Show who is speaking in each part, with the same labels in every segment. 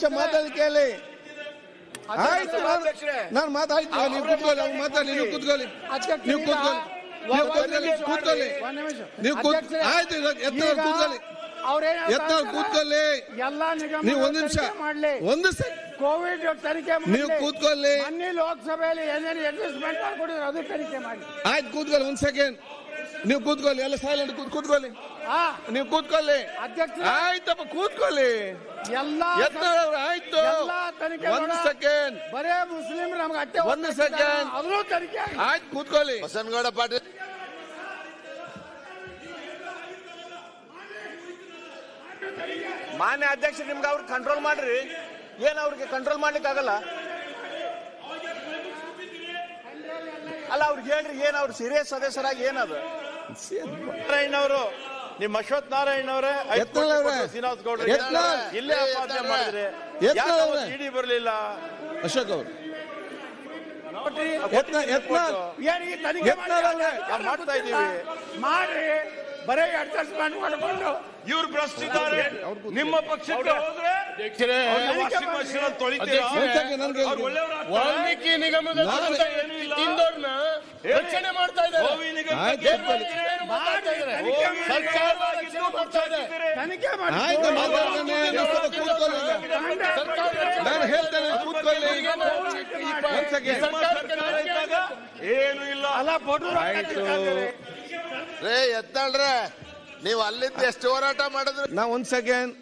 Speaker 1: ನಿಮಿಷ ಮಾತಾಡಿ ಕೇಳಿ. ಆಯ್ತು ನಾನು ಮಾತಾಡ್ತೀನಿ. ನೀವು ಕೂತ್ಕೊಳ್ಳಿ ಅವ್ರು ಮಾತಾಡಿ. ನೀವು ಕೂತ್ಕೊಳ್ಳಿ. ನೀವು ಕೂತ್ಕೊಳ್ಳಿ. ನೀವು ಕೂತ್ಕೊಳ್ಳಿ ಕೂತ್ಕೊಳ್ಳಿ. ನೀವು ಕೂತ್ ಆಯ್ತು ಎತ್ತ ಕೂತ್ಕೊಳ್ಳಿ. ಕೂತ್ಕೊಳ್ಳಿ.
Speaker 2: ಎಲ್ಲ ನಿಗಮ
Speaker 1: ನೀವು ಒಂದು ನಿಮಿಷ.
Speaker 2: ಮಾಡ್ಲಿ.
Speaker 1: ಒಂದು
Speaker 2: ಕೋವಿಡ್ ತನಿಖೆ.
Speaker 1: ನೀವು ಕೂತ್ಕೊಳ್ಳಿ.
Speaker 2: ಲೋಕಸಭೆಯಲ್ಲಿ ಏನೇನು ಅಡ್ಜಸ್ಟ್ಮೆಂಟ್ ಮಾಡ್ಕೊಂಡಿದ್ರು ಅದು ತನಿಖೆ ಮಾಡಿ.
Speaker 1: ಆಯ್ತು ಕೂತ್ಕೊಳ್ಳಿ ಒಂದ್ ಸೆಕೆಂಡ್ ನೀವು ಕೂತ್ಕೊಳ್ಳಿ ಎಲ್ಲ ಸೈಲೆಂಟ್ ಕೂತ್ ಕೂತ್ಕೊಳ್ಳಿ.
Speaker 2: ಹಾ.
Speaker 1: ನೀವು ಕೂತ್ಕೊಳ್ಳಿ.
Speaker 2: ಅಧ್ಯಕ್ಷ
Speaker 1: ಆಯ್ತಪ್ಪ ಕೂತ್ಕೊಳ್ಳಿ.
Speaker 2: ಎಲ್ಲ
Speaker 1: ಎತ್ತವ್ರು ಆಯ್ತು. ಒಂದು ಸೆಕೆಂಡ್
Speaker 2: ಬರೇ ಮುಸ್ಲಿಂ ನಮ್ಗೆ ಅಟ್ಟೆ
Speaker 1: ಒಂದು ಸೆಕೆಂಡ್
Speaker 2: ಅದ್ರೂ ತನಿಖೆ.
Speaker 1: ಆಯ್ತು ಕೂತ್ಕೊಳ್ಳಿ.
Speaker 3: ಬಸನಗೌಡ ಪಾಟೀಲ್.
Speaker 4: ಮಾನ್ಯ ಅಧ್ಯಕ್ಷ ನಿಮ್ಗೆ ಅವ್ರಿಗೆ ಕಂಟ್ರೋಲ್ ಮಾಡ್ರಿ. ಏನು ಅವ್ರಿಗೆ ಕಂಟ್ರೋಲ್ ಮಾಡ್ಲಿಕ್ಕೆ ಆಗಲ್ಲ ಅಲ್ಲ ಅವ್ರಿಗೆ ಹೇಳ್ರಿ ಏನ್ ಅವ್ರು ಸೀರಿಯಸ್ ಸದಸ್ಯರಾಗಿ ಏನದು? ನಾರಾಯಣ ಅವರು ನಿಮ್ಮ ಅಶ್ವಥ್ ನಾರಾಯಣ ಅವರೇ. ಶ್ರೀನಿವಾಸ್ ಗೌಡ್ರ ಇಲ್ಲೇ ಅಪಾದನೆ ಮಾಡಿದ್ರಿ.
Speaker 1: ಅವ್ರೆ.
Speaker 4: ಇಡಿ ಬರಲಿಲ್ಲ?
Speaker 1: ಅಶೋಕ್ ಅವರು. ಯತ್ನ
Speaker 2: ಏನ್ ಈ ತನಿಖೆ ಮಾಡಿ
Speaker 4: ಮಾಡ್ತಾ.
Speaker 2: ಮಾಡ್ರಿ. ಬರೇ ಅಡ್ಜಸ್ಟ್ಮೆಂಟ್ ಮಾಡ್ಕೊಂಡು.
Speaker 5: ಇವ್ರು ಭ್ರಷ್ಟಿದ್ದಾರೆ. ನಿಮ್ಮ ಪಕ್ಷಕ್ಕೆ ಹೋದ್ರೆ? ಅವ್ರಿಗೆ ವಾಷಿಂಗ್ ಮಷೀನ್ ಅಲ್ಲಿ ತೊಳಿತೀರಾ?
Speaker 1: ಒಂದ್ ನನ್ಗೆ
Speaker 5: ಅವ್ರು ಒಳ್ಳೆಯವ್ರಾಗ್ತಾರೆ.
Speaker 6: ವಾಲ್ಮೀಕಿ ನಿಗಮದ
Speaker 1: ನಾನು-
Speaker 6: ಏನೂ ಇಲ್ಲ. ರಕ್ಷಣೆ ಮಾಡ್ತಾ ಇದ್ದಾರೆ.
Speaker 5: ಗೋವಿ ನಿಗಮಕ್ಕೆ
Speaker 1: ಆಯ್ತು,
Speaker 5: ಬೇರೆ
Speaker 1: ಕೂತ್ಕೊಳ್ಳಿ.
Speaker 5: ಬೇರೆ ಮಾತಾಡ್ತಾ ಇದ್ದಾರೆ.
Speaker 2: ತನಿಖೆ
Speaker 5: ಗೋವಿ
Speaker 2: ಮಾಡಿ.
Speaker 5: ಸರ್ಕಾರದ ರಕ್ಷಣೆ ಮಾಡ್ತಾ.
Speaker 2: ತನಿಖೆ ಮಾಡಿ
Speaker 1: ಆಯ್ತು. ಮಾತಾಡ್ತಾನೆ. ಕೂತ್ಕೊಳ್ಳಿ. ಈಗ. ನಾನು ಹೇಳ್ತೇನೆ. ಕೂತ್ಕೊಳ್ಳಿ
Speaker 5: ಸರ್ಕಾರ ಇದ್ದಾಗ ಏನು ಇಲ್ಲ.
Speaker 2: ಅಲ್ಲ ಬಡೂರ
Speaker 1: ಆಯ್ತು.
Speaker 3: ರೇ ಎತ್ತಾಳ್ರೆ. ನೀವು ಅಲ್ಲಿಂದ ಎಷ್ಟು ಹೋರಾಟ ಮಾಡಿದ್ರು?
Speaker 1: ನಾ ಒಂದ್ ಸೆಕೆಂಡ್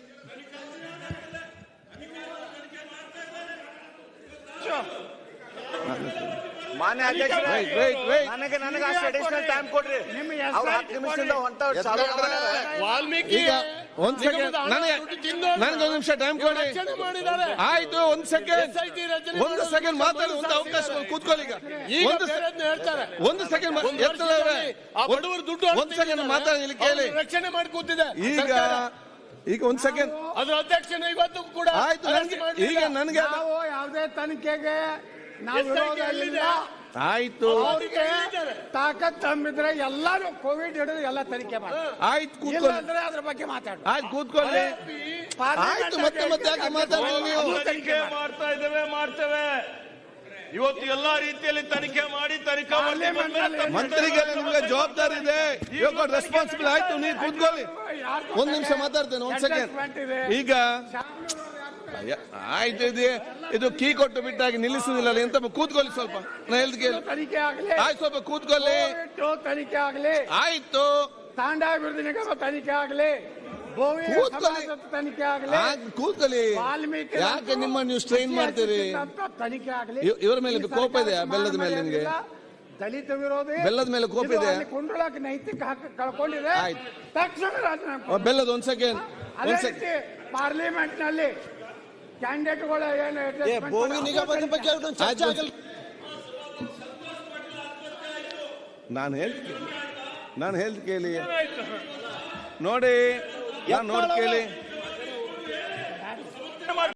Speaker 4: ಮಾನ್ಯ ಅಧ್ಯಕ್ಷ. ನನಗೆ ನನಗೆ ಅಷ್ಟು ಅಡಿಷನಲ್ ಟೈಮ್ ಕೊಡ್ರಿ.
Speaker 2: ನಿಮ್ಮ
Speaker 4: ಅವ್ರು ಹತ್ತು ನಿಮಿಷದಿಂದ ಹೊಂಟ ಚಾಲು
Speaker 6: ವಾಲ್ಮೀಕಿ
Speaker 1: ಈಗ ಒಂದ್ ಸೆಕೆಂಡ್ ನನಗೆ ಒಂದ್ ನಿಮಿಷ ಟೈಮ್ ಕೊಡಿ. ಆಯ್ತು ಒಂದ್ ಸೆಕೆಂಡ್ ಒಂದು ಸೆಕೆಂಡ್ ಮಾತಾಡಿ ಒಂದು ಅವಕಾಶ ಕೂತ್ಕೊಳ್ಳಿ ಈಗ.
Speaker 6: ಈಗ
Speaker 1: ಒಂದು ಒಂದು ಸೆಕೆಂಡ್
Speaker 6: ದುಡ್ಡು
Speaker 1: ಒಂದ್ ಸೆಕೆಂಡ್ ಮಾತಾಡಿ ಇಲ್ಲಿ ಕೇಳಿ.
Speaker 6: ರಕ್ಷಣೆ ಮಾಡಿ ಕೂತಿದೆ
Speaker 1: ಈಗ ಈಗ ಒಂದ್ ಸೆಕೆಂಡ್
Speaker 6: ಅದ್ರ ಅಧ್ಯಕ್ಷನ ಇವತ್ತು ಕೂಡ
Speaker 1: ಆಯ್ತು. ಈಗ ನನಗೆ
Speaker 2: ನಾವು ಯಾವುದೇ ತನಿಖೆಗೆ ನಾವು ವಿರೋಧ
Speaker 6: ಎಲ್ಲಿದೆ?
Speaker 1: ಆಯ್ತು.
Speaker 2: ಅವ್ರಿಗೆ ತಾಕತ್ ತಂಬಿದ್ರೆ ಎಲ್ಲಾರು ಕೋವಿಡ್ ಹಿಡಿದು ಎಲ್ಲ ತನಿಖೆ ಮಾಡಿ.
Speaker 1: ಆಯ್ತು ಕೂತ್ಕೊಳ್ಳಿ.
Speaker 2: ಅಂದ್ರೆ ಅದ್ರ ಬಗ್ಗೆ ಮಾತಾಡ.
Speaker 1: ಆಯ್ತು ಕೂತ್ಕೊಳ್ಳಿ. ಆಯ್ತು ಮತ್ತೆ ಮತ್ತೆ ಯಾಕೆ ಮಾತಾಡಿ ನೀವು
Speaker 5: ತನಿಖೆ ಮಾಡ್ತಾ ಇದ್ದೇವೆ ಮಾಡ್ತೇವೆ. ಇವತ್ತು ಎಲ್ಲಾ ರೀತಿಯಲ್ಲಿ ತನಿಖೆ ಮಾಡಿ ತನಿಖಾ
Speaker 1: ಮಂತ್ರಿಗೆ ನಿಮ್ಗೆ ಜವಾಬ್ದಾರಿ ಇದೆ. ಇವಾಗ ರೆಸ್ಪಾನ್ಸಿಬಲ್ ಆಯ್ತು ನೀವು ಕೂತ್ಕೊಳ್ಳಿ. ಒಂದ್ ನಿಮಿಷ ಮಾತಾಡ್ತೇನೆ ಒಂದ್ ಸೆಕೆಂಡ್ ಈಗ ಆಯ್ತು ಇದು ಇದು ಕೀ ಕೊಟ್ಟು ಬಿಟ್ಟಾಗಿ ನಿಲ್ಲಿಸುದಿಲ್ಲ ಎಂತ ಕೂತ್ಕೊಳ್ಳಿ ಸ್ವಲ್ಪ. ನಾ ಹೇಳ್ದು ಕೇಳಿ.
Speaker 2: ತನಿಖೆ ಆಗ್ಲಿ.
Speaker 1: ಆಯ್ತು ಸ್ವಲ್ಪ ಕೂತ್ಕೊಳ್ಳಿ.
Speaker 2: ತನಿಖೆ ಆಗ್ಲಿ.
Speaker 1: ಆಯ್ತು.
Speaker 2: ತಾಂಡಾಭಿವೃದ್ಧಿ ನಿಗಮ ತನಿಖೆ ಆಗಲಿ.
Speaker 1: ಕೂತ್ಕೊಳ್ಳಿ. ಯಾಕೆ ನಿಮ್ಮ ನೀವು ಸ್ಟ್ರೈನ್ ಮಾಡ್ತೀರಿ?
Speaker 2: ತನಿಖೆ ಆಗ್ಲಿ.
Speaker 1: ಇವ್- ಇವ್ರ ಮೇಲೆ ಕೋಪ
Speaker 2: ಇದೆ
Speaker 1: ಬೆಲ್ಲದ ಮೇಲೆ ನಿಮಗೆ.
Speaker 2: ದಲಿತ ವಿರೋಧಿ
Speaker 1: ಬೆಲ್ಲದ ಮೇಲೆ ಕೋಪ
Speaker 2: ಇದೆ ಕುಂಡ್ರಳಕ್ಕೆ ನೈತಿಕ ಕಳ್ಕೊಂಡಿದೆ. ತಕ್ಷಣ
Speaker 1: ಬೆಲ್ಲದ ಒಂದ್ ಸೆಕೆಂಡ್
Speaker 2: ಪಾರ್ಲಿಮೆಂಟ್ನಲ್ಲಿ ಕ್ಯಾಂಡಿಡೇಟ್ಗಳು ಏನು
Speaker 4: ಭೂಮಿ ನಿಗಮದ ಬಗ್ಗೆ
Speaker 2: ತನಿಖೆ.
Speaker 4: ಚರ್ಚೆ ಆಗಲ್ಲ.
Speaker 1: ನಾನು ಹೇಳ್ತೀನಿ ನಾನು ಹೇಳ್ದು ಕೇಳಿ. ನೋಡಿ ನಾನು ನೋಡಿ ಕೇಳಿ.